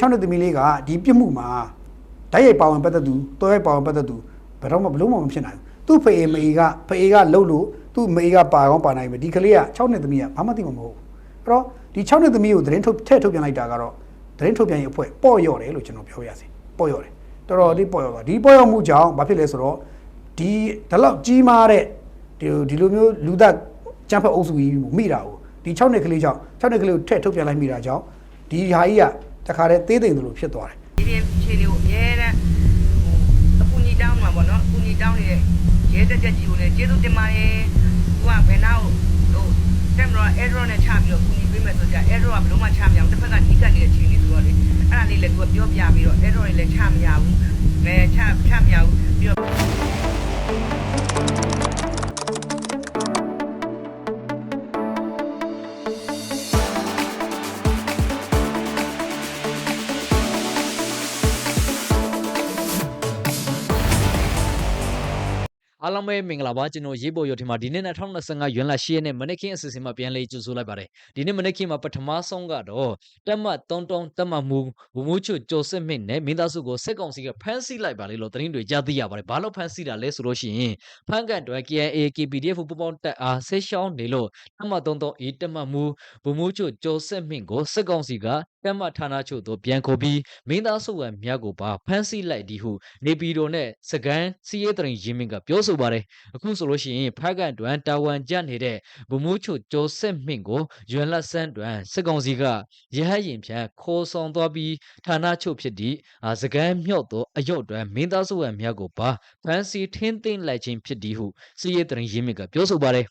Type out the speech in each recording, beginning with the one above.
6နှစ်သမီးလေးကဒီပြစ်မှုမှာဓာတ်ရိုက်ပါဝင်ပတ်သက်သူတော်ရိုက်ပါဝင်ပတ်သက်သူဘယ်တော့မှဘလို့မှမဖြစ်နိုင်ဘူးသူ့ဖေအေမေကဖေအေကလှုပ်လို့သူ့မေကပါကောင်းပါနိုင်ပဲဒီကလေးက6နှစ်သမီးကဘာမှသိမှာမဟုတ်ဘူးအဲ့တော့ဒီ6နှစ်သမီးကိုသတင်းထုတ်ထည့်ထုတ်ပြန်လိုက်တာကတော့သတင်းထုတ်ပြန်ရေးအဖွဲ့ပေါ့ရော့တယ်လို့ကျွန်တော်ပြောရစီပေါ့ရော့တယ်တော်တော်လေးပေါ့ရော့သွားဒီပေါ့ရော့မှုကြောင့်ဘာဖြစ်လဲဆိုတော့ဒီဒီလောက်ကြီးမားတဲ့ဒီဒီလိုမျိုးလူသက်ကြမ်းဖက်အုပ်စုကြီးကိုမိတာကိုဒီ6နှစ်ကလေးကြောင့်6နှစ်ကလေးကိုထည့်ထုတ်ပြန်လိုက်မိတာကြောင့်ဒီဟာကြီးက တခါတည်းသေးသိမ်သလိုဖြစ်သွားတယ်ဒီဒီခြေလေးကိုအများတန်းဟိုအကူကြီးတောင်းမှာပေါ့နော်အကူကြီးတောင်းနေတဲ့ရဲတက်ချက်ကြီးကိုလည်းကျေးဇူးတင်ပါတယ်သူကဘယ်နာကိုဟိုတက်မလို့ error နဲ့ချပြီးတော့အကူကြီးပေးမယ်ဆိုကြ error ကဘယ်လုံးမှချမရဘူးတစ်ဖက်ကနီးကပ်နေတဲ့ခြေလေးဆိုတော့လေအဲ့ဒါလေးလည်းသူကပြောပြပြီးတော့ error တွေလည်းချမရဘူးအဲချချမရဘူးပြီးတော့ အားလုံးပဲမင်္ဂလာပါကျွန်တော်ရေးပေါ်ရထင်မှာဒီနေ့2025ရွန်လ10ရက်နေ့မနေ့ကင်းအစီအစဉ်မှာပြန်လေးကြိုဆိုလိုက်ပါတယ်ဒီနေ့မနေ့ကင်းမှာပထမဆုံးကတော့တက်မတ်တုံးတုံးတက်မတ်မူဘူမူချွကျော်စစ်မင်းနဲ့မင်းသားစုကိုစစ်ကောင်စီကဖမ်းဆီးလိုက်ပါလေလို့သတင်းတွေကြားသိရပါတယ်ဘာလို့ဖမ်းဆီးတာလဲဆိုလို့ရှိရင်ဖမ်းကန်တွဲ KNA KPDF ပူပေါင်းတက်အားဆေးရှောင်းနေလို့တက်မတ်တုံးတုံးအေးတက်မတ်မူဘူမူချွကျော်စစ်မင်းကိုစစ်ကောင်စီကတ က်မတ်ဌာနချုပ်သို့ပြန်ခေါ်ပြီးမင်းသားစုဝံမြတ်ကိုပါဖမ်းဆီးလိုက်ဒီဟုနေပြည်တော်နဲ့စကန်စီးရဲတရင်ရင်းမင်းကပြောဆိုပါတယ်အခုဆိုလို့ရှိရင်ဖက်ကန်တွန်တာဝန်ကျနေတဲ့ဗမိုးချိုကျော်စစ်မင့်ကိုရွယ်လက်ဆန်းတွန်စစ်ကောင်စီကရဟရင်ဖြန်ခေါ်ဆောင်သွားပြီးဌာနချုပ်ဖြစ်သည့်အာစကန်မြော့သောအယုတ်တွန်မင်းသားစုဝံမြတ်ကိုပါဖန်စီထင်းသိမ့်လိုက်ခြင်းဖြစ်သည်ဟုစီးရဲတရင်ရင်းမြစ်ကပြောဆိုပါတယ်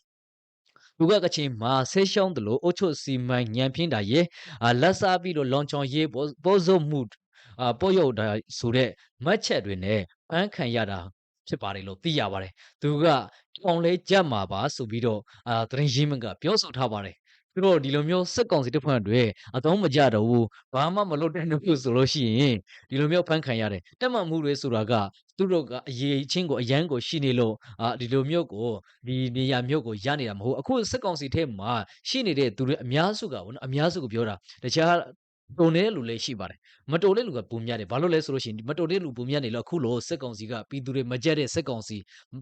လူကကချင်မှာဆေးရှောင်းတယ်လို့အုတ်ချုပ်စီမိုင်းညံပြင်းတာရဲ့အာလက်စားပြီးတော့လွန်ချောင်ရေးပေါ်စုံမှုအာပေါ်ရုပ်တာဆိုတဲ့မတ်ချက်တွေနဲ့ပန်းခံရတာဖြစ်ပါတယ်လို့သိရပါတယ်သူကအောင်လဲကြက်မှာပါဆိုပြီးတော့အာသတင်းရင်းမြစ်ကပြောဆိုထားပါတယ် သူတို့ဒီလိုမျိုးစက်ကောင်စီတစ်ဖွဲ့တွေအသုံးမကြတော့ဘူးဘာမှမလုပ်တဲ့နှုတ်ဆိုလို့ရှိရင်ဒီလိုမျိုးဖန်ခံရတယ်တက်မှတ်မှုတွေဆိုတာကသူတို့ကအရေးချင်းကိုအရန်ကိုရှိနေလို့အာဒီလိုမျိုးကိုဒီနေရာမျိုးကိုရနေတာမဟုတ်အခုစက်ကောင်စီထဲမှာရှိနေတဲ့သူတွေအများစုကဘောနော်အများစုကိုပြောတာတခြား တုံနေတဲ့လူလည်းရှိပါတယ်မတုံတဲ့လူကပုံများတယ်ဘာလို့လဲဆိုလို့ရှိရင်မတုံတဲ့လူပုံများနေလို့အခုလို့စက်ကောင်စီကပြည်သူတွေမကြက်တဲ့စက်ကောင်စီ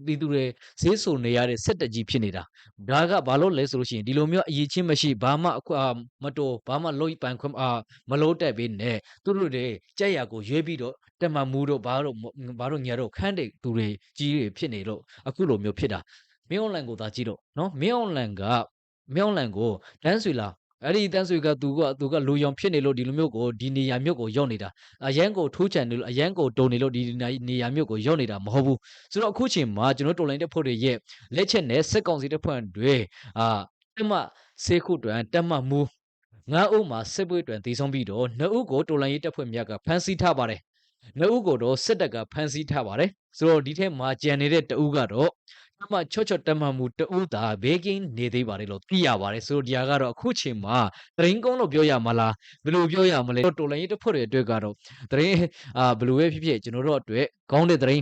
ပြည်သူတွေဈေးဆိုနေရတဲ့စက်တကြီးဖြစ်နေတာဒါကဘာလို့လဲဆိုလို့ရှိရင်ဒီလိုမျိုးအရေးချင်းမရှိဘာမှအခုအာမတော်ဘာမှလို့ပန်ခွင့်အာမလို့တက်ပေးနဲ့သူတို့တွေကြက်ရကိုရွေးပြီးတော့တက်မမူတို့ဘာတို့ဘာတို့ညာတို့ခန်းတဲ့သူတွေကြီးတွေဖြစ်နေလို့အခုလိုမျိုးဖြစ်တာမင်းအွန်လိုင်းကိုသာကြည့်တော့နော်မင်းအွန်လိုင်းကမင်းအွန်လိုင်းကိုတန်းဆွေလာ အဲ့ဒီတန်းဆွေကသူကသူကလူယုံဖြစ်နေလို့ဒီလိုမျိုးကိုဒီနေရာမျိုးကိုရောက်နေတာအရန်ကိုထိုးချန်နေလို့အရန်ကိုတုံနေလို့ဒီနေရာမျိုးကိုရောက်နေတာမဟုတ်ဘူးဆိုတော့အခုချိန်မှာကျွန်တော်တော်လိုင်းတဲ့ဖွဲ့တွေရဲ့လက်ချက်နဲ့စက်ကောင်စီတဲ့ဖွဲ့တွေအာတက်မဆေးခုတွန်တက်မမူငါးဦးမှာစစ်ပွဲတွင်တည်ဆုံးပြီးတော့နှစ်ဦးကိုတော်လိုင်းရေးတပ်ဖွဲ့များကဖမ်းဆီးထားပါတယ်နှစ်ဦးကိုတော့စစ်တပ်ကဖမ်းဆီးထားပါတယ်ဆိုတော့ဒီထဲမှာကြံနေတဲ့တဦးကတော့ တက်မချော့ချော့တက်မမူတဦးသာဘေးကင်းနေသေးပါတယ်လို့သိရပါတယ်ဆိုတော့ဒီဟာကတော့အခုချိန်မှာတရင်ကုန်းလို့ပြောရမလားဘယ်လိုပြောရမလဲတော်လိုင်းရေးတပ်ဖွဲ့တွေအတွက်ကတော့တရင်အာဘယ်လိုပဲဖြစ်ဖြစ်ကျွန်တော်တို့အတွက်ကောင်းတဲ့တရင်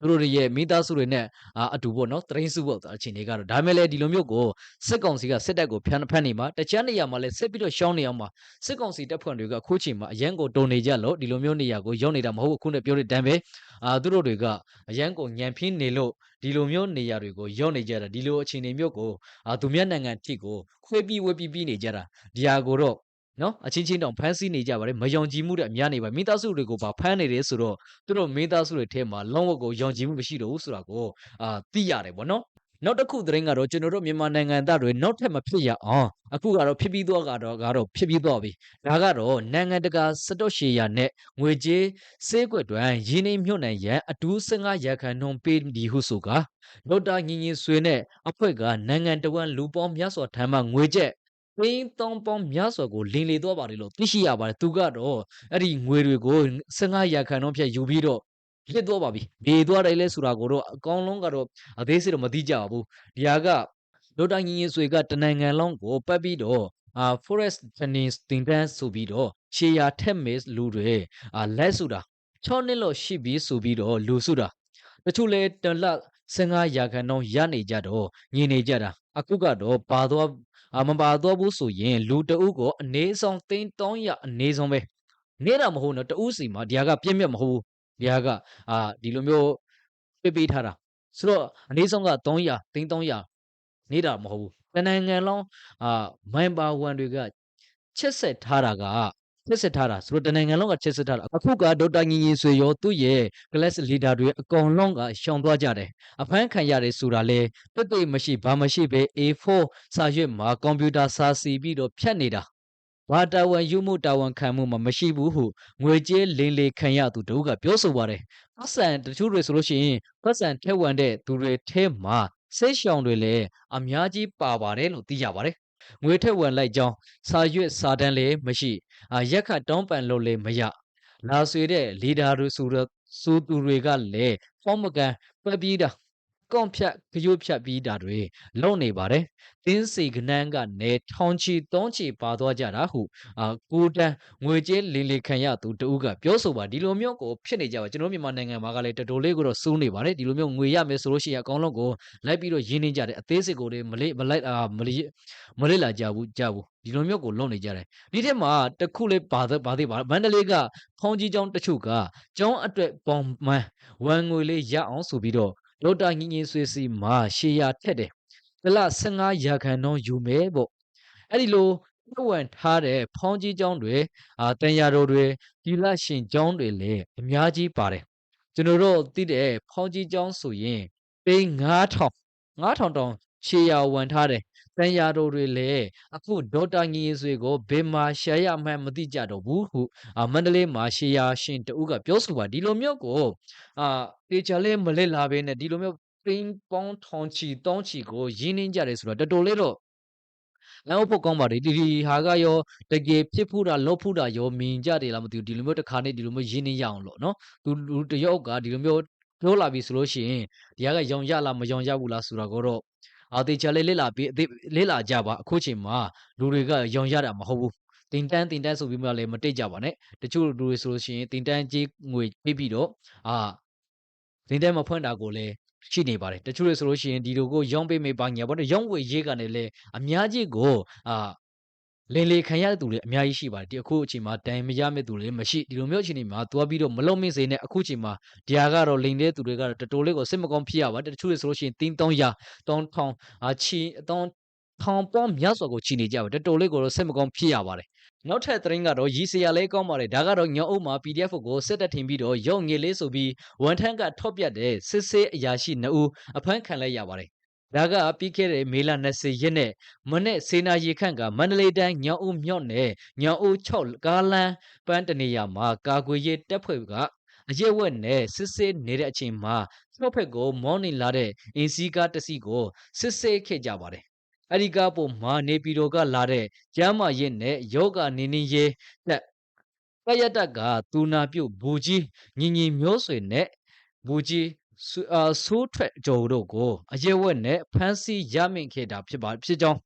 သူတို့တွေရဲ့မိသားစုတွေနဲ့အာအတူပေါ့နော်တရင်စုပေါ့အချိန်တွေကတော့ဒါမဲ့လည်းဒီလိုမျိုးကိုစစ်ကောင်စီကစစ်တပ်ကိုဖျန်းဖမ်းနေမှာတခြားနေရာမှာလည်းစစ်ပြီးတော့ရှောင်းနေအောင်မှာစစ်ကောင်စီတပ်ဖွဲ့တွေကအခုချိန်မှာအရန်ကိုတုံနေကြလို့ဒီလိုမျိုးနေရာကိုရောက်နေတာမဟုတ်ဘူးအခုနဲ့ပြောတဲ့တန်းပဲအာသူတို့တွေကအရန်ကိုညံဖင်းနေလို့ဒီလိုမျိုးနေရာတွေကိုရောက်နေကြတာဒီလိုအချိန်တွေမျိုးကိုအာသူမြတ်နိုင်ငံတိကိုခွေးပြီးဝေးပြီးပြီးနေကြတာဒီဟာကိုတော့ နော်အချင်းချင်းတောင်ဖမ်းဆီးနေကြပါတယ်မယုံကြည်မှုတဲ့အများနေပါမိသားစုတွေကိုပါဖမ်းနေတယ်ဆိုတော့သူတို့မိသားစုတွေထဲမှာလုံးဝကိုယုံကြည်မှုမရှိတော့ဘူးဆိုတာကိုအာသိရတယ်ဗောနော်နောက်တစ်ခုသတင်းကတော့ကျွန်တော်တို့မြန်မာနိုင်ငံသားတွေနောက်ထပ်မဖြစ်ရအောင်အခုကတော့ဖြစ်ပြီးတော့ကတော့ကတော့ဖြစ်ပြီးတော့ပြီဒါကတော့နိုင်ငံတကာစတော့ရှေယာနဲ့ငွေကြေးစေးကွက်တွင်ရင်းနှီးမြှုပ်နှံရန်အတူ15ရာခိုင်နှုန်းပေးဒီဟုဆိုကဒေါက်တာညင်ညင်ဆွေနဲ့အဖွဲ့ကနိုင်ငံတော်ဝန်လူပေါင်းများစွာထမ်းမှငွေကျက် သိန်းတောင်းပေါင်းများစွာကိုလင်းလေသွားပါတယ်လို့သိရှိရပါတယ်သူကတော့အဲ့ဒီငွေတွေကို15ရာခိုင်နှုန်းဖြတ်ယူပြီးတော့လစ်သွားပါပြီ။ဘေသွားတယ်လဲဆိုတာကိုတော့အကောင်းလုံးကတော့အသေးစိတ်တော့မသိကြပါဘူး။ဒီဟာကဒေါက်တာညီညီဆွေကတနိုင်ငံလုံးကိုပတ်ပြီးတော့အာ forest finance တင်တန်းဆိုပြီးတော့ရှေယာထက်မေလူတွေအာလက်စုတာ6နှစ်လို့ရှိပြီးဆိုပြီးတော့လူစုတာတချို့လဲတလ 15ရာခိုင်နှုန်းရနေကြတော့ညင်နေကြတာအခုကတော့ပါသွားအာမပါတော့ဘူးဆိုရင်လူတအုပ်ကိုအနေဆောင်သိန်း300အနေဆောင်ပဲနေတာမဟုတ်နော်တဦးစီမှာဒီဟာကပြည့်မြတ်မဟုတ်ဘူးဒီဟာကအာဒီလိုမျိုးပြပေးထားတာဆိုတော့အနည်းဆုံးက300သိန်း300နေတာမဟုတ်ဘူးတနိုင်ငံလုံးအာမိုင်ပါ1တွေကချစ်ဆက်ထားတာက ချစ်ဆက်ထားတာဆိုတော့တနိုင်ငံလုံးကချစ်ဆက်ထားတာအခုကဒေါက်တာညီညီဆွေရောသူ့ရဲ့ class leader တွေအကုန်လုံးကရှောင်သွားကြတယ်အဖမ်းခံရတယ်ဆိုတာလေတွတ်တွေ့မရှိဘာမရှိပဲ A4 စာရွက်မှာကွန်ပျူတာစာစီပြီးတော့ဖြတ်နေတာဘာတာဝန်ယူမှုတာဝန်ခံမှုမှမရှိဘူးဟုငွေကြေးလင်းလေခံရသူတို့ကပြောဆိုပါတယ်ပတ်စံတချို့တွေဆိုလို့ရှိရင်ပတ်စံထဲဝင်တဲ့သူတွေထဲမှာစိတ်ရှောင်တွေလည်းအများကြီးပါပါတယ်လို့သိရပါတယ် ငွေထက်ဝင်လိုက်ကြောင်းစာရွက်စာတမ်းလည်းမရှိအာရက်ခတ်တောင်းပန်လို့လည်းမရလာဆွေတဲ့လီဒါတွေဆိုတော့စူသူတွေကလည်းဖောင်းမကန်ပတ်ပြီးတာ ကောန့်ဖြတ်ကြွတ်ဖြတ်ပြီးတာတွေလုံနေပါတယ်တင်းစီကနန်းကနေထောင်ချီတောင်းချီပါသွားကြတာဟုအာကိုတန်းငွေကြေးလင်းလေခံရသူတဦးကပြောဆိုပါဒီလိုမျိုးကိုဖြစ်နေကြပါကျွန်တော်မြန်မာနိုင်ငံမှာကလည်းတော်တော်လေးကိုတော့စိုးနေပါတယ်ဒီလိုမျိုးငွေရမယ်ဆိုလို့ရှိရင်အကောင်လုံးကိုလိုက်ပြီးတော့ရင်းနှီးကြတယ်အသေးစိတ်ကိုလည်းမလေးမလိုက်အာမလေးမလေးလာကြဘူးကြဘူးဒီလိုမျိုးကိုလုံနေကြတယ်ဒီထက်မှာတစ်ခုလေးပါသေးပါသေးပါမန္တလေးကဖောင်းကြီးကျောင်းတချို့ကကျောင်းအတွက်ပုံမှန်ဝမ်ငွေလေးရအောင်ဆိုပြီးတော့ လော်တာငင်းငင်းဆွေးစီမှာရှေးရထက်တယ်တလ15ရာခိုင်နှုန်းယူမယ်ပေါ့အဲ့ဒီလိုပြုတ်ဝင်ထားတဲ့ဖောင်းကြီးကျောင်းတွေအာတန်ရာတော်တွေဒီလရှင်ကျောင်းတွေလည်းအများကြီးပါတယ်ကျွန်တော်တို့သိတဲ့ဖောင်းကြီးကျောင်းဆိုရင်ပေ9000 9000တောင်ရှေးရဝင်ထားတယ် တန်ရာတော်တွေလည်းအခုဒေါက်တာငင်းဆွေကိုဘယ်မှာရှာရမှန်းမသိကြတော့ဘူးဟုအာမန္တလေးမှာရှေးရရှင်တူကပြောဆိုပါဒီလိုမျိုးကိုအာတေချာလေးမလက်လာဘဲနဲ့ဒီလိုမျိုးပင်းပေါင်းထောင်ချီတောင်းချီကိုရင်းနှင်းကြတယ်ဆိုတော့တော်တော်လေးတော့လမ်းဖို့ကောင်းပါတယ်ဒီဒီဟာကရောတကယ်ဖြစ်ဖူးတာလောဖူးတာရောမြင်ကြတယ်လားမသိဘူးဒီလိုမျိုးတစ်ခါနဲ့ဒီလိုမျိုးရင်းနှင်းရအောင်လို့နော်သူလူတယောက်ကဒီလိုမျိုးပြောလာပြီဆိုလို့ရှိရင်ဒီဟာကရောင်ရလားမရောင်ရဘူးလားဆိုတာကိုတော့ အာတေချာလေးလက်လာပြီးအသေးလေးလာကြပါအခုချိန်မှာလူတွေကရောင်ရတာမဟုတ်ဘူးတင်တန်းတင်တန်းဆိုပြီးမှလည်းမတိတ်ကြပါနဲ့တချို့လူတွေဆိုလို့ရှိရင်တင်တန်းကြီးငွေပေးပြီးတော့အာတင်တန်းမဖွင့်တာကိုလည်းရှိနေပါတယ်တချို့တွေဆိုလို့ရှိရင်ဒီလိုကိုရောင်းပေးမေးပါညာပေါ့နော်ရောင်းဝယ်ရေးကနေလည်းအများကြီးကိုအာ လင်လေခံရတဲ့သူတွေအများကြီးရှိပါတယ်ဒီအခုအချိန်မှာတိုင်မရမဲ့သူတွေမရှိဒီလိုမျိုးအချိန်တွေမှာသွားပြီးတော့မလုံမင်းစေနဲ့အခုအချိန်မှာဒီဟာကတော့လိန်တဲ့သူတွေကတော့တော်တော်လေးကိုစိတ်မကောင်းဖြစ်ရပါတယ်တချို့တွေဆိုလို့ရှိရင်တင်း300 3000အာချီ3000ထောင်ပေါင်းများစွာကိုချီနေကြပါတော်တော်လေးကိုတော့စိတ်မကောင်းဖြစ်ရပါတယ်နောက်ထပ်သတင်းကတော့ရီစရာလေးကောင်းပါတယ်ဒါကတော့ညောင်အုပ်မှာ PDF ကိုစစ်တပ်ထင်ပြီးတော့ရုံငယ်လေးဆိုပြီးဝန်ထမ်းကထော့ပြတ်တဲ့စစ်ဆေးအရာရှိ2ဦးအဖမ်းခံလိုက်ရပါတယ် ဒါကပြီးခဲ့တဲ့မေလ20ရက်နေ့မနေ့စေနာရီခန့်ကမန္တလေးတိုင်းညောင်ဦးမြို့နယ်ညောင်ဦး6ကားလမ်းပန်းတနေရာမှာကာကွယ်ရေးတပ်ဖွဲ့ကအရက်ဝက်နဲ့စစ်ဆေးနေတဲ့အချိန်မှာကျော့ဖက်ကိုမောင်းနေလာတဲ့အင်းစည်းကားတစ်စီးကိုစစ်ဆေးခဲ့ကြပါတယ်အဲ့ဒီကားပေါ်မှာနေပြည်တော်ကလာတဲ့ကျမ်းမာရေးနဲ့ယောဂနေနေရေးတက်ပယတက်ကသူနာပြုတ်ဘူကြီးညီညီမျိုးဆွေနဲ့ဘူကြီး ဆူအာဆိုးထွက်ကြုံတို့ကိုအရက်ဝက်နဲ့ဖမ်းဆီးရမိခဲ့တာဖြစ်ပါဖြစ်ကြောင်း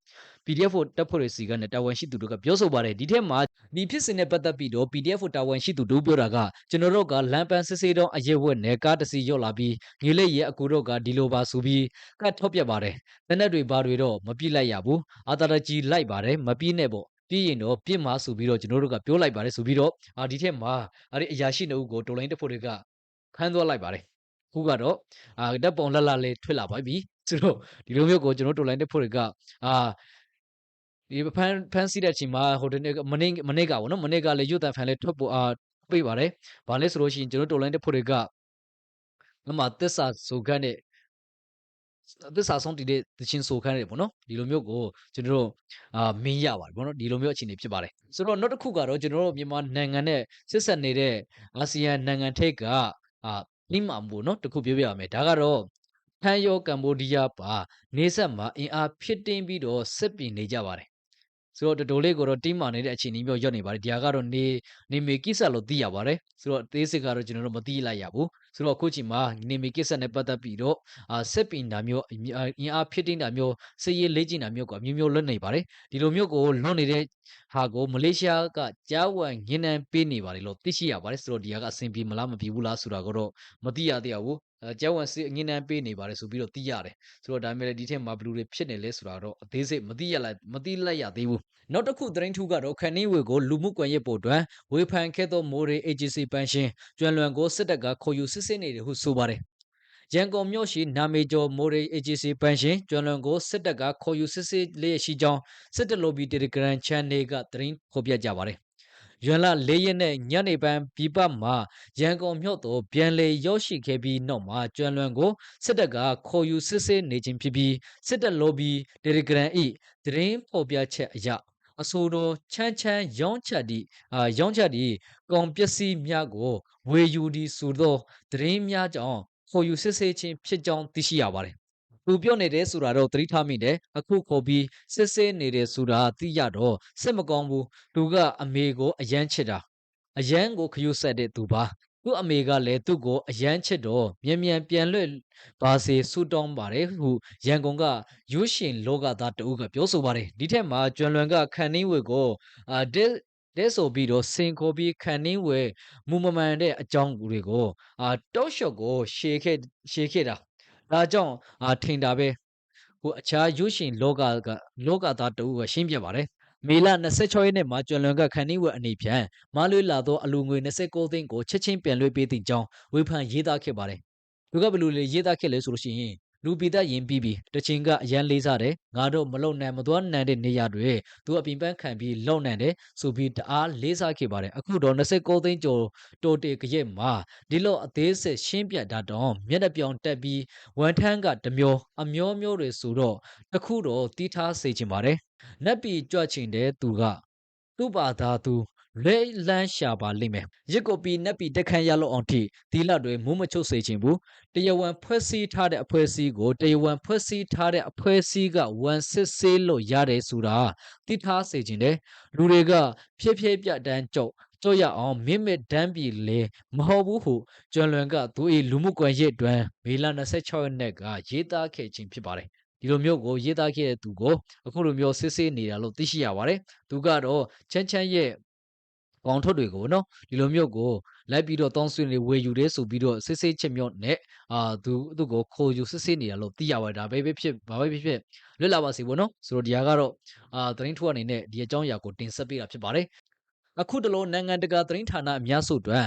PDF ဖို့တပ်ဖွဲ့တွေစီကနေတာဝန်ရှိသူတို့ကပြောဆိုပါတယ်ဒီထက်မှာဒီဖြစ်စဉ်နဲ့ပတ်သက်ပြီးတော့ PDF ဖို့တာဝန်ရှိသူတို့ပြောတာကကျွန်တော်တို့ကလမ်းပန်းစစ်ဆေးတော့အရက်ဝက်နဲ့ကားတစ်စီးရောက်လာပြီးငေလက်ရဲ့အကူတို့ကဒီလိုပါဆိုပြီးကတ်ထော့ပြတ်ပါတယ်တနက်တွေဘာတွေတော့မပြစ်လိုက်ရဘူးအာတာတကြီးလိုက်ပါတယ်မပြည့်နဲ့ပေါ့ပြီးရင်တော့ပြစ်မှာဆိုပြီးတော့ကျွန်တော်တို့ကပြောလိုက်ပါတယ်ဆိုပြီးတော့အာဒီထက်မှာအဲ့ဒီအရာရှိနှုတ်ကိုတော်လိုင်းတပ်ဖွဲ့တွေကခန်းသွားလိုက်ပါတယ် ခုကတော့အာတပ်ပုံလက်လက်လေးထွက်လာပါပြီဆိုတော့ဒီလိုမျိုးကိုကျွန်တော်တို့တော်လိုင်းတပ်ဖွဲ့တွေကအာဒီဖန်ဖန်စီတဲ့အချိန်မှာဟိုတနေ့ကမနေ့မနေ့ကပေါ့နော်မနေ့ကလည်းရွတ်တန်ဖန်လေးထွက်ပေါ်အာပေးပါတယ်။ဘာလဲဆိုလို့ရှိရင်ကျွန်တော်တော်လိုင်းတဲ့ဖွဲ့တွေကမမသစ္စာဆိုခန့်တဲ့သစ္စာဆုံးတည်တဲ့သချင်းဆိုခန့်တဲ့ပေါ့နော်ဒီလိုမျိုးကိုကျွန်တော်တို့အာမင်းရပါတယ်ပေါ့နော်ဒီလိုမျိုးအခြေအနေဖြစ်ပါတယ်။ဆိုတော့နောက်တစ်ခုကတော့ကျွန်တော်တို့မြန်မာနိုင်ငံနဲ့ဆက်ဆက်နေတဲ့အာဆီယံနိုင်ငံထိပ်ကအာ လိမ့်မှာမို့နော်တစ်ခုပြောပြရမယ်ဒါကတော့ဖန်ရောကမ္ဘောဒီးယားပါနေဆက်မှာအင်အားဖြစ်တင်းပြီးတော့စစ်ပြင်နေကြပါတယ်ဆိုတော့တော်တော်လေးကိုတော့တင်းမာနေတဲ့အခြေအနေမျိုးရောက်နေပါတယ်ဒီဟာကတော့နေနေမီကိစ္စလို့သိရပါတယ်ဆိုတော့အသေးစိတ်ကတော့ကျွန်တော်တို့မသိလိုက်ရဘူး ဆိုတော့အခုချိန်မှာနေမီကိစ္စနဲ့ပတ်သက်ပြီးတော့အာစစ်ပြင်တာမျိုးအင်အားဖြစ်တင်းတာမျိုးစစ်ရေးလေ့ကျင့်တာမျိုးကအမျိုးမျိုးလွတ်နေပါတယ်ဒီလိုမျိုးကိုလွတ်နေတဲ့ဟာကိုမလေးရှားကကြားဝင်ညှဉ်းနှံပေးနေပါတယ်လို့သိရှိရပါတယ်ဆိုတော့ဒီဟာကအဆင်ပြေမလားမပြေဘူးလားဆိုတာကတော့မသိရသေးဘူး အဲကျဲဝန်စစ်အငင်းတန်းပေးနေပါတယ်ဆိုပြီးတော့သိရတယ်ဆိုတော့ဒါပေမဲ့လည်းဒီထက်မှာဘယ်လူတွေဖြစ်နေလဲဆိုတာတော့အသေးစိတ်မသိရလိုက်မသိလိုက်ရသေးဘူးနောက်တစ်ခုသတင်းထူးကတော့ခန်နီဝေကိုလူမှုကွန်ရက်ပေါ်တွင်ဝေဖန်ခဲ့သောမိုးရေ agency ပန်ရှင်ကျွမ်းလွန်ကိုစစ်တပ်ကခေါ်ယူစစ်ဆေးနေတယ်ဟုဆိုပါတယ်ရန်ကုန်မြို့ရှိနာမေကျော်မိုရီ agency ပန်ရှင်ကျွမ်းလွန်ကိုစစ်တပ်ကခေါ်ယူစစ်ဆေးလျက်ရှိကြောင်းစစ်တပ် lobby telegram channel ကသတင်းဖော်ပြကြပါတယ်။ ရွန်လ၄ရက်နဲ့ညနေပိုင်းပြည်ပမှာရန်ကုန်မြို့သို့ပြန်လည်ရောက်ရှိခဲ့ပြီးနောက်မှာကျွမ်းလွန်ကိုစစ်တပ်ကခေါ်ယူစစ်ဆေးနေခြင်းဖြစ်ပြီးစစ်တပ် lobby telegram ၏သတင်းဖော်ပြချက်အရအဆိုတော်ချမ်းချမ်းရောင်းချက်ဒီအာရောင်းချက်ဒီကောင်ပစ္စည်းများကိုဝေယူဒီဆိုသောသတင်းများကြောင့်ခေါ်ယူစစ်ဆေးခြင်းဖြစ်ကြောင်းသိရှိရပါတယ်။ သူပြောနေတယ်ဆိုတာတော့သတိထားမိတယ်အခုခေါ်ပြီးစစ်ဆေးနေတယ်ဆိုတာသိရတော့စစ်မကောင်းဘူးသူကအမေကိုအယမ်းချစ်တာအယမ်းကိုခရုဆက်တဲ့သူပါသူ့အမေကလည်းသူ့ကိုအယမ်းချစ်တော့မြန်မြန်ပြန်လွတ်ပါစေဆူတောင်းပါတယ်ဟုရန်ကုန်ကရုရှင်လောကသားတဦးကပြောဆိုပါတယ်ဒီထက်မှာကျွမ်းလွန်ကခန်နင်းဝေကိုအာဒဲတဲ့ဆိုပြီးတော့စင်ခေါ်ပြီးခန်နင်းဝေမူမမှန်တဲ့အကြောင်းတွေကိုအာတောက်လျှော့ကိုရှေခဲ့ရှေခဲ့တာ ဒါကြောင့်အာထင်တာပဲဟိုအခြားရုရှင်လောကကလောကသားတဦးကရှင်းပြပါတယ်မေလ26ရက်နေ့မှာကျွမ်းလွန်ကခန်နီဝက်အနေဖြင့်မလွေလာသောအလူငွေ29သိန်းကိုချက်ချင်းပြန်လွှဲပေးသည့်ကြောင်းဝေဖန်ရေးသားခဲ့ပါတယ်။သူကဘယ်လိုလေရေးသားခဲ့လဲဆိုလို့ရှိရင် လူပိသက်ရင်ပြီးပြီးတချင်းကအရန်လေးစားတယ်ငါတို့မလုံနိုင်မသွားနိုင်တဲ့နေရာတွေသူအပြင်ပန်းခံပြီးလုံနိုင်တယ်ဆိုပြီးတအားလေးစားခဲ့ပါတယ်အခုတော့29သိန်းကျော်တိုတေကရက်မှာဒီလိုအသေးစိတ်ရှင်းပြတာတော့မျက်နှာပြောင်တက်ပြီးဝန်ထမ်းကတမျိုးအမျိုးမျိုးတွေဆိုတော့တခုတော့တီးထားစေချင်ပါတယ်နက်ပီကြွချင်တဲ့သူကသူ့ဘာသာသူ လဲလန်းရှာပါလိမ့်မယ်ရစ်ကိုပီနက်ပီတက်ခန့်ရလို့အောင်ထိဒီလတွေမူးမချုပ်စေချင်ဘူးတရားဝင်ဖွဲ့စည်းထားတဲ့အဖွဲ့အစည်းကိုတရားဝင်ဖွဲ့စည်းထားတဲ့အဖွဲ့အစည်းကဝန်စစ်ဆေးလို့ရတယ်ဆိုတာသိထားစေချင်တယ်လူတွေကဖြည်းဖြည်းပြတ်တန်းကြောက်ကြောက်ရအောင်မင်းမဒန်းပြီလေမဟုတ်ဘူးဟုကျွမ်းလွန်ကသူ၏လူမှုကွန်ရက်တွင်မေလ26ရက်နေ့ကရေးသားခဲ့ခြင်းဖြစ်ပါတယ်ဒီလိုမျိုးကိုရေးသားခဲ့တဲ့သူကိုအခုလိုမျိုးစစ်ဆေးနေတာလို့သိရှိရပါတယ်သူကတော့ချမ်းချမ်းရဲ့ ကောင်ထုတ်တွေကိုနော်ဒီလိုမျိုးကိုလိုက်ပြီးတော့တောင်းဆွေးနေဝေယူတယ်ဆိုပြီးတော့စစ်ဆေးချက်မျိုးနဲ့အာသူသူ့ကိုခေါ်ယူစစ်ဆေးနေတာလို့သိရပါတယ်ဒါပဲပဲဖြစ်ဘာပဲဖြစ်ဖြစ်လွတ်လာပါစေဘောနော်ဆိုတော့ဒီဟာကတော့အာသတင်းထုတ်အနေနဲ့ဒီအကြောင်းအရာကိုတင်ဆက်ပေးတာဖြစ်ပါတယ်အခုတလို့နိုင်ငံတကာသတင်းဌာနအများစုတွင်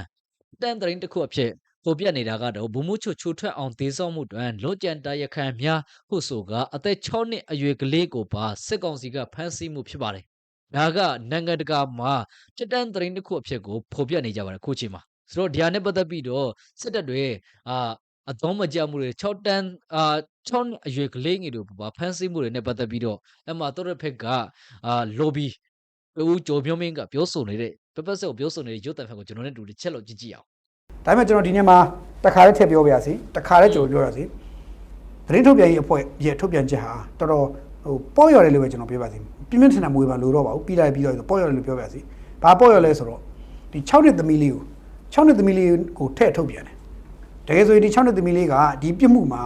တန်သတင်းတစ်ခုအဖြစ်ပေါ်ပြနေတာကတော့ဘူမှုချွချိုထွက်အောင်ဒေဆောက်မှုတွင်လွတ်ကြံတရခန်များဟုဆိုကအသက်6နှစ်အရွယ်ကလေးကိုပါစစ်ကောင်စီကဖမ်းဆီးမှုဖြစ်ပါတယ် ဒါကနိုင်ငံတကာမှာတက်တန်းသတင်းတစ်ခုအဖြစ်ကိုဖော်ပြနေကြပါတယ်ခုချိန်မှာဆိုတော့ဒီဟာနဲ့ပတ်သက်ပြီးတော့စစ်တပ်တွေအာအသုံးမကျမှုတွေ6တန်းအာ6နှစ်အရွယ်ကလေးငယ်တို့ပါဖမ်းဆီးမှုတွေနဲ့ပတ်သက်ပြီးတော့အမှတော်တဲ့ဖက်ကအာ lobby ဦးကျော်မျိုးမင်းကပြောဆိုနေတဲ့ပပဆက်ကိုပြောဆိုနေတဲ့ရုပ်သံဖက်ကိုကျွန်တော်နဲ့တူတစ်ချက်လောက်ကြည့်ကြည့်အောင်ဒါပေမဲ့ကျွန်တော်ဒီနေ့မှာတခါလေးထည့်ပြောပြရစီတခါလေးကြိုပြောရစီသတင်းထုတ်ပြန်ရေးအဖွဲ့ရဲ့ထုတ်ပြန်ချက်ဟာတော်တော် ဟိုပေါ့ရော်တယ်လို့ပဲကျွန်တော်ပြောပါစီပြင်းပြင်းထန်ထန်မွေးပါလို့တော့ပါဘူးပြီးလိုက်ပြီးတော့ပေါ့ရော်တယ်လို့ပြောပါစီဘာပေါ့ရော်လဲဆိုတော့ဒီ6နှစ်သမီးလေးကို6နှစ်သမီးလေးကိုထည့်ထုတ်ပြန်တယ်တကယ်ဆိုရင်ဒီ6နှစ်သမီးလေးကဒီပြစ်မှုမှာ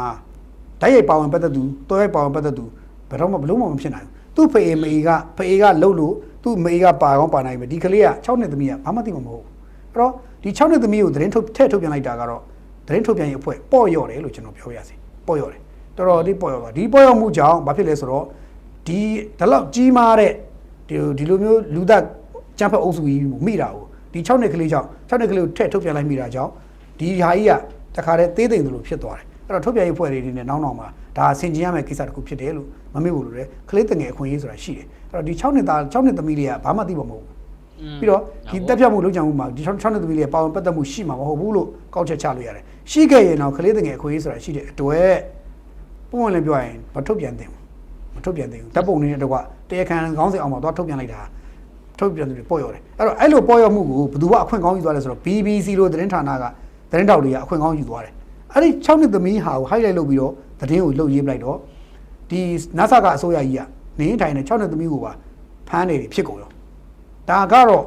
ဓာတ်ရိုက်ပါဝင်ပတ်သက်သူတော်ရိုက်ပါဝင်ပတ်သက်သူဘယ်တော့မှဘလို့မှမဖြစ်နိုင်ဘူးသူ့ဖေအေမေကဖေအေကလှုပ်လို့သူ့မေကပါကောင်းပါနိုင်ပဲဒီကလေးက6နှစ်သမီးကဘာမှသိမှာမဟုတ်ဘူးအဲ့တော့ဒီ6နှစ်သမီးကိုသတင်းထုတ်ထည့်ထုတ်ပြန်လိုက်တာကတော့သတင်းထုတ်ပြန်ရေးအဖွဲ့ပေါ့ရော့တယ်လို့ကျွန်တော်ပြောရစီပေါ့ရော့တယ် တော်တော်လေးပေါ့ရော့ပါဒီပေါ့ရော့မှုကြောင့်ဘာဖြစ်လဲဆိုတော့ဒီဒီလောက်ကြီးမားတဲ့ဒီဒီလိုမျိုးလူသက်ကြမ်းဖက်အုပ်စုကြီးကိုမိတာကိုဒီ6နှစ်ကလေးကြောင့်6နှစ်ကလေးကိုထည့်ထုတ်ပြန်လိုက်မိတာကြောင့်ဒီဟာကြီးကတခါတည်းသေးသိမ်သလိုဖြစ်သွားတယ်အဲ့တော့ထုတ်ပြန်ရေးအဖွဲ့တွေဒီနဲ့နောက်နောက်မှာဒါဆင်ကျင်ရမယ့်ကိစ္စတစ်ခုဖြစ်တယ်လို့မမေ့ဘူးလို့လေကလေးတငယ်အခွင့်အရေးဆိုတာရှိတယ်အဲ့တော့ဒီ6နှစ်သား6နှစ်သမီးလေးကဘာမှသိမှာမဟုတ်ဘူးပြီးတော့ဒီတက်ပြတ်မှုလုပ်ကြံမှုမှာဒီ6နှစ်သမီးလေးပါဝင်ပတ်သက်မှုရှိမှာမဟုတ်ဘူးလို့ကောက်ချက်ချလို့ရတယ်ရှိခဲ့ရင်တော့ကလေးတငယ်အခွင့်အရေးဆိုတာရှိတဲ့အတွက် ပုံဝင်လည်းပြောရရင်မထုတ်ပြန်သင့်ဘူးမထုတ်ပြန်သင့်ဘူးဓာတ်ပုံနေတဲ့တော့ကတရားခံခေါင်းစဉ်အောင်မှာသွားထုတ်ပြန်လိုက်တာထုတ်ပြန်တယ်ပေါ့ရတယ်အဲ့တော့အဲ့လိုပေါ့ရမှုကိုဘယ်သူကအခွင့်ကောင်းယူသွားလဲဆိုတော့ BBC လိုသတင်းဌာနကသတင်းတောက်တွေကအခွင့်ကောင်းယူသွားတယ်အဲ့ဒီ6နှစ်သမီးဟာကို highlight လုပ်ပြီးတော့သတင်းကိုလှုပ်ရေးပလိုက်တော့ဒီ NASA ကအစိုးရကြီးကနေထိုင်တဲ့6နှစ်သမီးကိုပါဖမ်းနေတယ်ဖြစ်ကုန်ရောဒါကတော့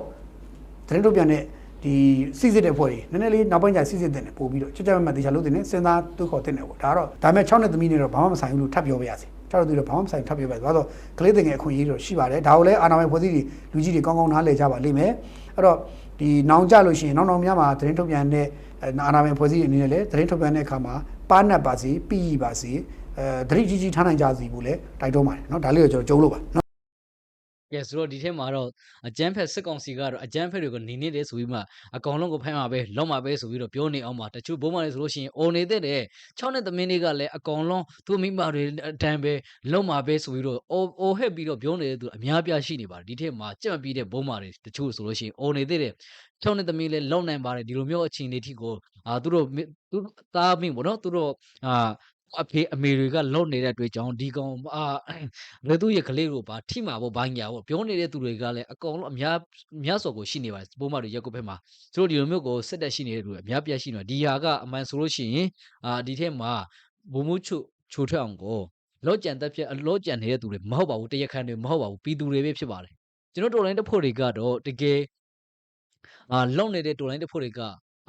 သတင်းထုတ်ပြန်တဲ့ ဒီစစ်စစ်တဲ့ဖွဲ့တွေနည်းနည်းလေးနောက်ပိုင်းကျစစ်စစ်တဲ့နဲ့ပို့ပြီးတော့ကြကြမမတေချာလို့တင်နေစဉ်းစားတွေးခေါ်တင်နေပေါ့ဒါတော့ဒါမဲ့6နှစ်သမီးနေတော့ဘာမှမဆိုင်ဘူးလို့ထပ်ပြောပါရစေခြားတော့သူတို့ဘာမှမဆိုင်ထပ်ပြောပါဘူး။ဒါဆိုကလေးတငယ်အခွင့်အရေးတော့ရှိပါတယ်။ဒါကိုလည်းအာနာမိုင်ဖွဲ့စည်းတွေလူကြီးတွေကောင်းကောင်းနားလည်ကြပါလိမ့်မယ်။အဲ့တော့ဒီနောင်ကြလို့ရှိရင်နောင်နောင်များမှာသတင်းထုတ်ပြန်တဲ့အာနာမိုင်ဖွဲ့စည်းအနေနဲ့လည်းသတင်းထုတ်ပြန်တဲ့အခါမှာပါနတ်ပါစီပြီးပါစီအဲဒရိကြီးကြီးထားနိုင်ကြစီဘူးလေတိုက်တော့ပါတယ်နော်ဒါလေးကိုကျွန်တော်ကြုံလို့ပါ ကဲဆိုတော့ဒီထက်မှာတော့အကျန်းဖက်စစ်ကောင်စီကတော့အကျန်းဖက်တွေကိုနေနေတယ်ဆိုပြီးမှအကောင်လုံးကိုဖမ်းမှာပဲလောက်မှာပဲဆိုပြီးတော့ပြောနေအောင်ပါတချို့ဘုံမှလည်းဆိုလို့ရှိရင်အော်နေတဲ့တဲ့6နှစ်သမင်းတွေကလည်းအကောင်လုံးသူ့မိမတွေအတန်းပဲလောက်မှာပဲဆိုပြီးတော့အော်အော်ဟက်ပြီးတော့ပြောနေတဲ့သူအများပြားရှိနေပါတယ်ဒီထက်မှာကြက်မပြီးတဲ့ဘုံမှတွေတချို့ဆိုလို့ရှိရင်အော်နေတဲ့တဲ့6နှစ်သမင်းလည်းလောက်နိုင်ပါတယ်ဒီလိုမျိုးအခြေအနေထိကိုအာသူတို့မိသူတို့သားမိပေါ့နော်သူတို့အာ အဖေအမေတွေကလုံနေတဲ့အတွက်ကြောင့်ဒီကောင်အာလေသူရဲ့ကလေးကိုပါထိမှာပေါ့ဘာညာပေါ့ပြောနေတဲ့သူတွေကလည်းအကောင်လုံးအများအများစော်ကိုရှိနေပါတယ်ပိုးမတွေရက်ကုတ်ဖက်မှာသူတို့ဒီလိုမျိုးကိုစစ်တက်ရှိနေတဲ့သူတွေအများပြားရှိနေတယ်ဒီဟာကအမှန်ဆိုလို့ရှိရင်အာဒီထက်မှာဘုံမှုချုချိုထွက်အောင်ကိုလော့ကြံတက်ဖြစ်လော့ကြံနေတဲ့သူတွေမဟုတ်ပါဘူးတရားခံတွေမဟုတ်ပါဘူးပြည်သူတွေပဲဖြစ်ပါတယ်ကျွန်တော်တော်လိုင်းတစ်ဖို့တွေကတော့တကယ်အာလုံနေတဲ့တော်လိုင်းတစ်ဖို့တွေက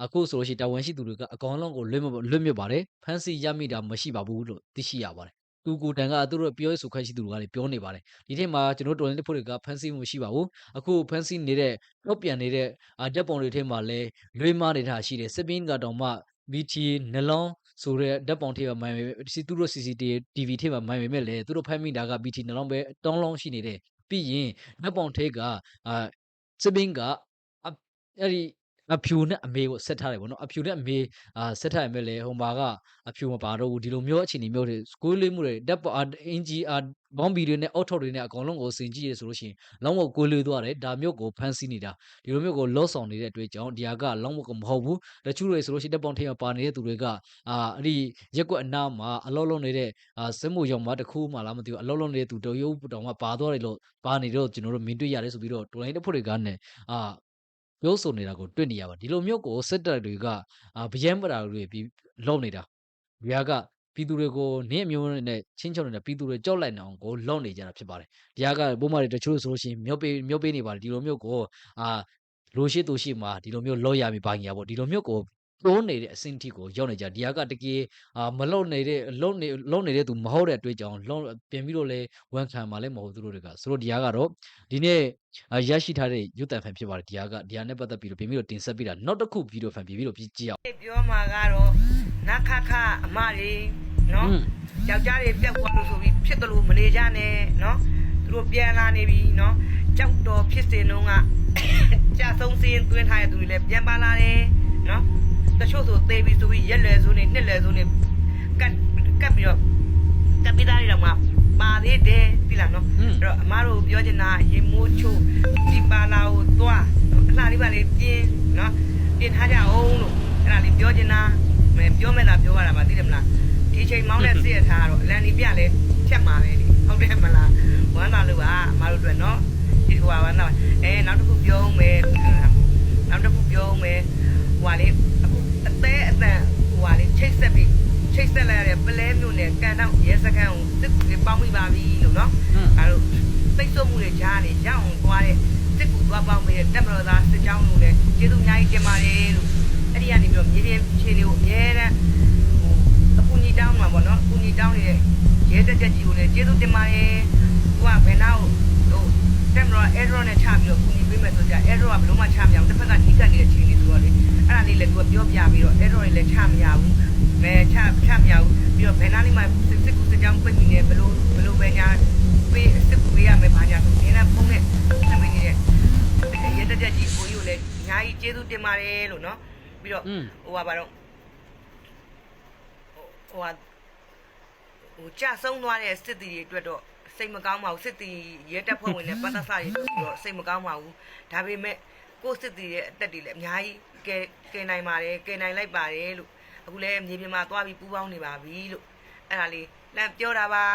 အခုဆိုလို့ရှိရင်တာဝန်ရှိသူတွေကအကောင်လုံးကိုလွတ်မလွတ်မြတ်ပါတယ်ဖန်စီရမိတာမရှိပါဘူးလို့သိရှိရပါတယ်သူကိုတန်ကသူတို့ပြောရဆိုခွင့်ရှိသူတွေကလည်းပြောနေပါတယ်ဒီထက်မှာကျွန်တော်တော်လိုင်းတစ်ဖို့တွေကဖန်စီမှုမရှိပါဘူးအခုဖန်စီနေတဲ့တော့ပြန်နေတဲ့အာဓာတ်ပုံတွေထဲမှာလည်းလွေးမားနေတာရှိတယ်စပင်းကတော့မှ BT နှလုံးဆိုတဲ့ဓာတ်ပုံထဲမှာမှန်ပေစီသူတို့ CCTV ထဲမှာမှန်ပေမဲ့လည်းသူတို့ဖမ်းမိတာက BT နှလုံးပဲတောင်းလုံးရှိနေတယ်ပြီးရင်ဓာတ်ပုံထဲကအာစပင်းကအအဲ့ဒီ အဖြူနဲ့အမေကိုဆက်ထားတယ်ဗောနော်အဖြူနဲ့အမေအာဆက်ထားရမယ်လေဟိုမှာကအဖြူမပါတော့ဘူးဒီလိုမျိုးအခြေအနေမျိုးတွေစကိုးလေးမှုတွေဓာတ်ပုံအာအင်ဂျီအာဘောင်းဘီတွေနဲ့အောက်ထောက်တွေနဲ့အကောင်လုံးကိုစင်ကြည့်ရဆိုလို့ရှိရင်လောင်းဝကိုးလေးသွားတယ်ဒါမျိုးကိုဖမ်းဆီးနေတာဒီလိုမျိုးကိုလော့ဆောင်နေတဲ့အတွက်ကြောင့်ဒီဟာကလောင်းဝကိုမဟုတ်ဘူးတချို့တွေဆိုလို့ရှိရင်ဓာတ်ပုံထဲမှာပါနေတဲ့သူတွေကအာအဲ့ဒီရက်ကွက်အနားမှာအလောလုံးနေတဲ့အာစက်မှုရောင်မတစ်ခုမှလားမသိဘူးအလောလုံးနေတဲ့သူတရုပ်တောင်မှပါသွားတယ်လို့ပါနေတော့ကျွန်တော်တို့မြင်တွေ့ရတယ်ဆိုပြီးတော့တိုလိုင်းတစ်ဖွဲ့တွေကနဲ့အာ ပြောဆိုနေတာကိုတွေ့နေရပါဒီလိုမျိုးကိုစစ်တပ်တွေကအာဗယံပရာတွေပြီးလုံနေတာဒီဟာကပြည်သူတွေကိုနင်းအမျိုးနဲ့ချင်းချုံနေတဲ့ပြည်သူတွေကြောက်လိုက်နေအောင်ကိုလုံနေကြတာဖြစ်ပါတယ်ဒီဟာကဘုမတွေတချို့ဆိုလို့ရှိရင်မြို့ပေးမြို့ပေးနေပါတယ်ဒီလိုမျိုးကိုအာလိုရှိသူရှိမှာဒီလိုမျိုးလောရမိပါညာပေါ့ဒီလိုမျိုးကို တိုးနေတဲ့အဆင့်ထိကိုရောက်နေကြဒီဟာကတကယ်အာမလုံနေတဲ့လုံနေလုံနေတဲ့သူမဟုတ်တဲ့အတွက်ကြောင့်လုံပြင်ပြီးတော့လဲဝန်ခံမှာလည်းမဟုတ်သူတို့တွေကဆိုတော့ဒီဟာကတော့ဒီနေ့အာရရှိထားတဲ့ရုပ်တံဖန်ဖြစ်ပါတယ်ဒီဟာကဒီဟာနဲ့ပတ်သက်ပြီးတော့ပြင်ပြီးတော့တင်ဆက်ပြီးတာနောက်တစ်ခုဗီဒီယိုဖန်ပြင်ပြီးတော့ကြည့်အောင်ပြောမှာကတော့နခခအမတွေနော်อืมယောက်ျားတွေပြက်သွားလို့ဆိုပြီးဖြစ်တယ်လို့မနေကြနဲ့နော်သူတို့ပြန်လာနေပြီနော်ကြောက်တော်ဖြစ်စင်တော့ကကြာဆုံးစင်းသွင်းထားတဲ့သူတွေလည်းပြန်ပါလာတယ်နော် တချို့ဆိုသေးပြီဆိုပြီးရက်လွယ်ဆိုနေနှစ်လွယ်ဆိုနေကတ်ကတ်ပြီးတော့ကပ်ပြီးသားတွေတော့မှပါသေးတယ်ပြီလားနော်อืมအဲ့တော့အမားတို့ပြောချင်တာရေမိုးချိုးဒီပါလာကိုသွားအလှလေးပါလေးပြင်းနော်ပြင်ထားကြအောင်လို့အဲ့ဒါလေးပြောချင်တာမပြောမဲ့လားပြောရတာမသိတယ်မလားဒီချိန်မောင်းတဲ့စစ်ရထားတော့အလန်ဒီပြလဲချက်မှာပဲလေဟုတ်တယ်မလားဝမ်းသာလို့ပါအမားတို့အတွက်နော်ဒီကွာဝမ်းသာအဲနောက်တစ်ခုပြောမယ်နောက်တစ်ခုပြောမယ်ဟိုဟာလေးအခုအ သေးအတန်ဟိုဟာလေးချိတ်ဆက်ပြီးချိတ်ဆက်လိုက်ရတဲ့ပလဲမျိုးနဲ့ကန်တော့ရဲစခန်းကိုစစ်ကူတွေပေါင်းမိပါပြီလို့နော်อืมအဲလိုပိတ်ဆို့မှုတွေကြားနေရအောင်သွားတဲ့စစ်ကူသွားပေါင်းပေးတဲ့တက်မတော်သားစစ်ကြောင်းလို့လည်းကျေးဇူးအများကြီးတင်ပါတယ်လို့အဲ့ဒီကနေပြီးတော့မြေပြင်ခြေလေးကိုအများတန်းဟိုအကူညီတောင်းမှာပေါ့နော်အကူညီတောင်းနေတဲ့ရဲတက်ချက်ကြီးကိုလည်းကျေးဇူးတင်ပါတယ်ဟိုကဘယ်နာကို ပြောပြပြီးတော့အဲဒရောတွေလည်းချမရဘူးဘယ်ချချမရဘူးပြီးတော့ဘယ်နာလေးမှစစ်စစ်ကူစစ်ကြောင်းပြည့်နေဘယ်လိုဘယ်လိုပဲညာပေးစစ်ကူပေးရမယ်ဘာညာဆိုနေနဲ့ဖုန်းနဲ့ဆက်ပေးနေတဲ့ရဲတက်ချက်ကြီးကိုကြီးကိုလည်းအများကြီးကျေးဇူးတင်ပါတယ်လို့နော်ပြီးတော့อืมဟိုပါပါတော့ဟိုဟာဟိုကြဆုံးသွားတဲ့စစ်တီတွေအတွက်တော့စိတ်မကောင်းပါဘူးစစ်တီရဲတပ်ဖွဲ့ဝင်နဲ့ပတ်သက်စာတွေဆိုတော့စိတ်မကောင်းပါဘူးဒါပေမဲ့ကိုယ့်စစ်တီရဲ့အသက်တွေလည်းအများကြီး ကဲကဲနိုင်ပါတယ်ကဲနိုင်လိုက်ပါတယ်လို့အခုလည်းမြေပြင်မှာသွားပြီးပူးပေါင်းနေပါပြီလို့အဲ့ဒါလေးလမ်းပြောတာပါ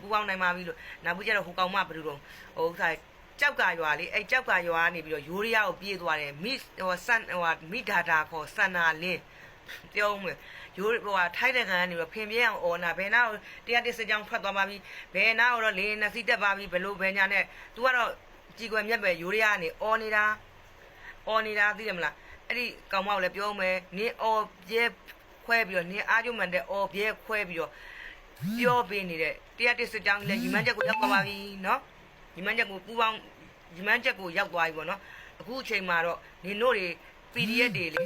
ပူးပေါင်းနိုင်ပါပြီလို့နောက်ပြီးကျတော့ဟိုကောင်မဘယ်လိုတော့ဟိုဥစ္စာကြောက်ကရွာလေးအဲ့ကြောက်ကရွာကနေပြီးတော့ယိုးရီးယားကိုပြေးသွားတယ်မိဟိုဆန်ဟိုမိဒါတာခေါ်ဆန်နာလင်းပြောဦးမယ်ရိုးဟိုဟာထိုက်တဲ့ကန်ကနေပြီးဖင်ပြဲအောင်အော်နာဘယ်နာကိုတရားတစ်စကြောင်ထွက်သွားပါပြီဘယ်နာကိုတော့လေနစီတက်ပါပြီဘယ်လိုဘယ်ညာနဲ့ तू ကတော့ကြည်ကွယ်မြက်ပဲရိုးရကနေအော်နေတာအော်နေတာသိတယ်မလား အဲ့ဒီကောင်မကိုလည်းပြောဦးမယ်နင်းအော်ပြဲခွဲပြီးတော့နင်းအားကျမှန်တဲ့အော်ပြဲခွဲပြီးတော့ပြောပေးနေတဲ့တရားတစ်စကြောင်လည်းညီမချက်ကိုရောက်သွားပါပြီနော်ညီမချက်ကိုပူပေါင်းညီမချက်ကိုရောက်သွားပြီပေါ့နော်အခုအချိန်မှာတော့နင်တို့တွေ PDF တွေလေ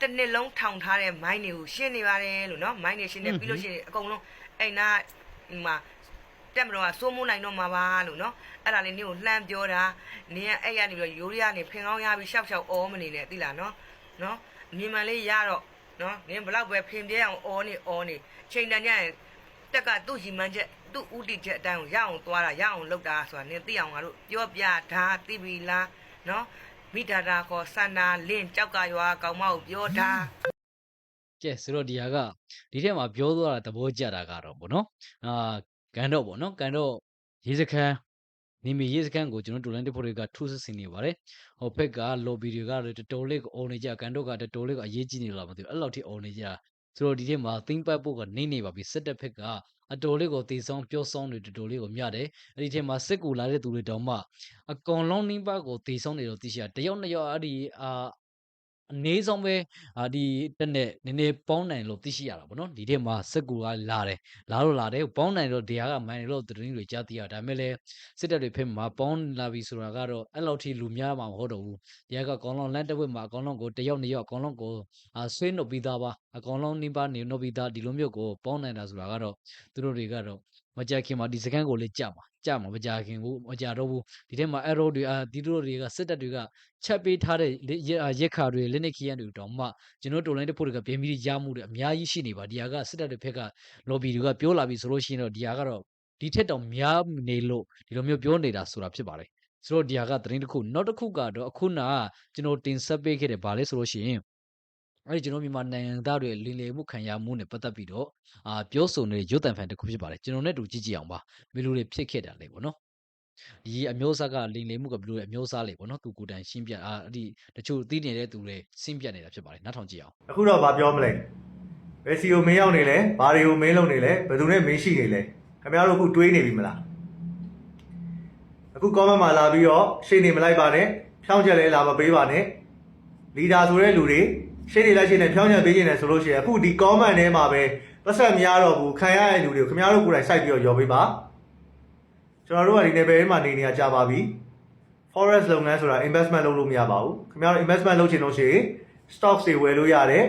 တစ်နှစ်လုံးထောင်ထားတဲ့မိုင်းတွေကိုရှင်းနေပါတယ်လို့နော်မိုင်းတွေရှင်းနေပြီးလို့ရှိရင်အကုန်လုံးအဲ့နာဟိုမှာ တက်မတော်ကစိုးမိုးနိုင်တော့မှာပါလို့နော်အဲ့ဒါလေးနင်းကိုလှမ်းပြောတာနင်းကအဲ့ရနေပြီးတော့ရိုးရကနေဖင်ကောင်းရပြီးရှောက်ရှောက်အောမနေနဲ့သိလားနော်နော်အမြင်မှန်လေးရတော့နော်နင်းဘလောက်ပဲဖင်ပြဲအောင်အောနေအောနေချိန်တန်ကြရင်တက်ကသူ့ရီမန်းချက်သူ့ဥတီချက်အတိုင်းကိုရအောင်သွားတာရအောင်လုပ်တာဆိုတာနင်းသိအောင်ငါတို့ပြောပြတာသိပြီလားနော်မိဒါတာခေါ်စန္နာလင်းကြောက်ကရွာကောင်မကိုပြောတာကဲဆိုတော့ဒီဟာကဒီထဲမှာပြောသွားတာသဘောကျတာကတော့ဗောနော်အာ ကန်တော့ဗောနော်ကန်တော့ရေးစခန်းနေမီရေးစခန်းကိုကျွန်တော်တို့လိုင်းတစ်ဖို့တွေကထူးဆင်နေပါတယ်ဟိုဘက်က lobby တွေကလည်းတော်တော်လေးကိုအော်နေကြကန်တော့ကတော်တော်လေးကိုအရေးကြီးနေလားမသိဘူးအဲ့လောက်ထိအော်နေကြဆိုတော့ဒီထဲမှာ think ပတ်ဖို့ကနေနေပါပြီစစ်တပ်ဘက်ကအတော်လေးကိုတေဆောင်ပြောဆောင်တွေတော်တော်လေးကိုမြတယ်အဲ့ဒီထဲမှာစစ်ကူလာတဲ့သူတွေတောင်မှအကောင်လုံးနှင်းပါကိုတေဆောင်နေတော့သိရှိရတယောက်နှစ်ယောက်အဲ့ဒီအာ အနေဆုံးပဲအာဒီတက်နဲ့နည်းနည်းပေါင်းနိုင်လို့သိရှိရတာဗောနော်ဒီထဲမှာစစ်ကူကလာတယ်လာတော့လာတယ်ပေါင်းနိုင်တော့တရားကမိုင်းလို့သတင်းတွေကြားသိရဒါပေမဲ့လည်းစစ်တပ်တွေဖက်မှာပေါင်းလာပြီဆိုတာကတော့အဲ့လောက်ထိလူများမှာမဟုတ်တော့ဘူးတရားကကောင်းလုံးလမ်းတစ်ဝက်မှာအကောင်လုံးကိုတယောက်နှစ်ယောက်အကောင်လုံးကိုအာဆွေးနှုတ်ပြီးသားပါအကောင်လုံးနှင်းပါနေနှုတ်ပြီးသားဒီလိုမျိုးကိုပေါင်းနိုင်တာဆိုတာကတော့သူတို့တွေကတော့ မကြခင်မှာဒီစကန်ကိုလေးကြမှာကြမှာမကြခင်ဘူးမကြတော့ဘူးဒီထဲမှာ arrow တွေအာဒီတို့တွေကစစ်တပ်တွေကချက်ပေးထားတဲ့ရက်ခါတွေလက်နက်ခီရန်တွေတောင်မှကျွန်တော်တိုလိုင်းတစ်ဖို့တွေကပြင်ပြီးရမှုတွေအများကြီးရှိနေပါဒီဟာကစစ်တပ်တွေဖက်က lobby တွေကပြောလာပြီဆိုလို့ရှိရင်တော့ဒီဟာကတော့ဒီထက်တောင်များနေလို့ဒီလိုမျိုးပြောနေတာဆိုတာဖြစ်ပါတယ်ဆိုတော့ဒီဟာကသတင်းတစ်ခုနောက်တစ်ခုကတော့အခုနကကျွန်တော်တင်ဆက်ပေးခဲ့တယ်ဗာလဲဆိုလို့ရှိရင် အဲ့ဒီကျွန်တော်မြန်မာနိုင်ငံသားတွေလင်လေမှုခံရမှုနဲ့ပတ်သက်ပြီးတော့အာပြောဆိုနေတဲ့ရုပ်တံဖန်တစ်ခုဖြစ်ပါတယ်ကျွန်တော်နဲ့တူကြည့်ကြည့်အောင်ပါဘယ်လိုတွေဖြစ်ခဲ့တာလဲပေါ့နော်ဒီအမျိုးအစားကလင်လေမှုကဘယ်လိုလဲအမျိုးအစားလေပေါ့နော်သူကိုယ်တိုင်ရှင်းပြအာအဲ့ဒီတချို့သိနေတဲ့သူတွေရှင်းပြနေတာဖြစ်ပါတယ်နားထောင်ကြည့်အောင်အခုတော့ဗာပြောမလဲဘယ်စီကိုမင်းရောက်နေလဲဘာတွေကိုမင်းလုပ်နေလဲဘယ်သူနဲ့မင်းရှိနေလဲခင်ဗျားတို့အခုတွေးနေပြီမလားအခု comment မှာလာပြီးတော့ရှေ့နေမလိုက်ပါနဲ့ဖြောင်းချက်လဲလာမပေးပါနဲ့လီဒါဆိုတဲ့လူတွေ ရှေ့နေလိုက်ရှေ့နေဖြောင်းချက်ပေးနေတယ်ဆိုလို့ရှိရင်အခုဒီ comment ထဲမှာပဲပတ်ဆက်မရတော့ဘူးခံရတဲ့လူတွေကိုခင်ဗျားတို့ကိုယ်တိုင်စိုက်ပြီးတော့ရော်ပေးပါကျွန်တော်တို့ကဒီ level ထဲမှာနေနေရကြပါပြီ forest လုပ်ငန်းဆိုတာ investment လုပ်လို့မရပါဘူးခင်ဗျားတို့ investment လုပ်ချင်လို့ရှိရင် stocks တွေဝယ်လို့ရတယ်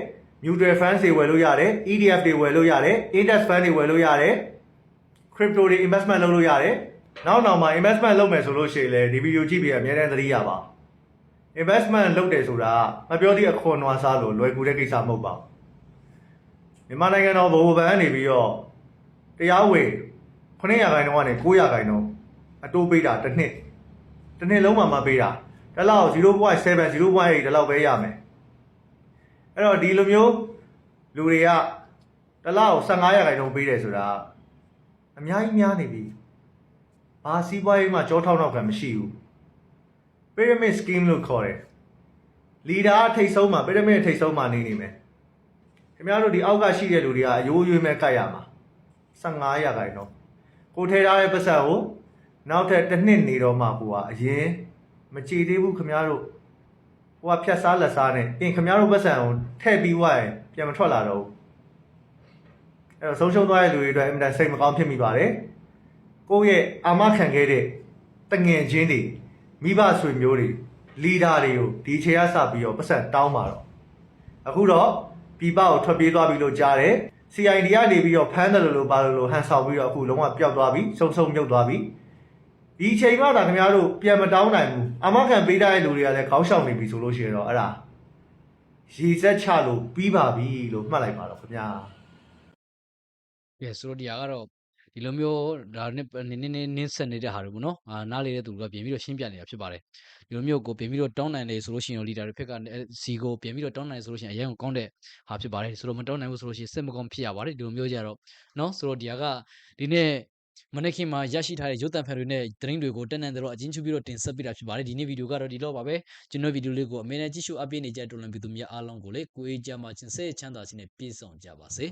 mutual funds တွေဝယ်လို့ရတယ် ETF တွေဝယ်လို့ရတယ် index fund တွေဝယ်လို့ရတယ် crypto တွေ investment လုပ်လို့ရတယ်နောက်နောက်မှာ investment လုပ်မယ်ဆိုလို့ရှိရင်လည်းဒီ video ကြည့်ပြီးအများတန်းသတိရပါ investment လုပ်တယ်ဆိုတာမပြောသည့်အခွန်အနွားစားလို့လွယ်ကူတဲ့ကိစ္စမဟုတ်ပါဘူးမြန်မာနိုင်ငံတော်ဗဟိုဘဏ်ကနေပြီးတော့တရားဝင်900ခိုင်နှုန်းကနေ900ခိုင်နှုန်းအတိုးပေးတာတစ်နှစ်တစ်နှစ်လုံးမှမပေးတာတစ်လောက်0.7 0.8ဒီလောက်ပဲရမယ်အဲ့တော့ဒီလိုမျိုးလူတွေကတစ်လောက်15ရာခိုင်နှုန်းပေးတယ်ဆိုတာအများကြီးများနေပြီဘာစီးပွားရေးမှာကြောထောက်နောက်ကမရှိဘူး pyramid scheme လို့ခေါ်တယ် leader အထိတ်ဆုံးမှာ pyramid အထိတ်ဆုံးမှာနေနေမယ်ခင်ဗျားတို့ဒီအောက်ကရှိတဲ့လူတွေကအယိုးယွေးမဲ့ကတ်ရမှာ15ရာခိုင်နှုန်းကိုထဲထားတဲ့ပတ်စံကိုနောက်ထပ်တစ်နှစ်နေတော့မှကိုကအရင်မကြည်သေးဘူးခင်ဗျားတို့ဟိုကဖြတ်စားလက်စားနဲ့ပြင်ခင်ဗျားတို့ပတ်စံကိုထည့်ပြီးွားရင်ပြန်မထွက်လာတော့ဘူးအဲ့တော့ဆုံးရှုံးသွားတဲ့လူတွေအတွက်အင်မတန်စိတ်မကောင်းဖြစ်မိပါတယ်ကိုယ့်ရဲ့အာမခံခဲ့တဲ့တငယ်ချင်းတွေ မိဘဆွေမျိုးတွေလီဒါတွေကိုဒီအချိန်ကစပြီးတော့ပတ်စံတောင်းပါတော့အခုတော့ပြည်ပကိုထွက်ပြေးသွားပြီလို့ကြားတယ် CID ကနေပြီးတော့ဖမ်းတယ်လို့လို့ပါလို့လို့ဟန်ဆောင်ပြီးတော့အခုလုံးဝပျောက်သွားပြီစုံစုံမြုပ်သွားပြီဒီအချိန်မှသာခင်ဗျားတို့ပြန်မတောင်းနိုင်ဘူးအမခံပေးထားတဲ့လူတွေကလည်းခေါင်းရှောင်နေပြီဆိုလို့ရှိရင်တော့အဲ့ဒါရေစက်ချလို့ပြီးပါပြီလို့မှတ်လိုက်ပါတော့ခင်ဗျာကဲဆိုတော့ဒီဟာကတော့ ဒီလိုမျိုးဒါနဲ့နင်းနင်းနင်းနင်းဆက်နေတဲ့ဟာတွေပေါ့နော်အာနားလေတဲ့သူကပြင်ပြီးတော့ရှင်းပြနေတာဖြစ်ပါတယ်ဒီလိုမျိုးကိုပြင်ပြီးတော့တောင်းနိုင်တယ်ဆိုလို့ရှိရင်လီဒါတွေဖက်ကစီကိုပြင်ပြီးတော့တောင်းနိုင်ဆိုလို့ရှိရင်အရင်ကကောင်းတဲ့ဟာဖြစ်ပါတယ်ဆိုတော့မတောင်းနိုင်ဘူးဆိုလို့ရှိရင်စစ်မကောင်းဖြစ်ရပါတယ်ဒီလိုမျိုးကြတော့နော်ဆိုတော့ဒီဟာကဒီနေ့မနေ့ခင်မှာရရှိထားတဲ့ရုပ်သံဖန်တွေနဲ့သတင်းတွေကိုတက်နန်တော့အချင်းချူပြီးတော့တင်ဆက်ပေးတာဖြစ်ပါတယ်ဒီနေ့ဗီဒီယိုကတော့ဒီတော့ပါပဲကျွန်တော်ဗီဒီယိုလေးကိုအမေနဲ့ကြည့်ရှုအပ်ပေးနေကြတဲ့တော်လန်ပြည်သူများအားလုံးကိုလေကိုအေးကြမှာချင်းစိတ်ချမ်းသာခြင်းနဲ့ပြည့်စုံကြပါစေ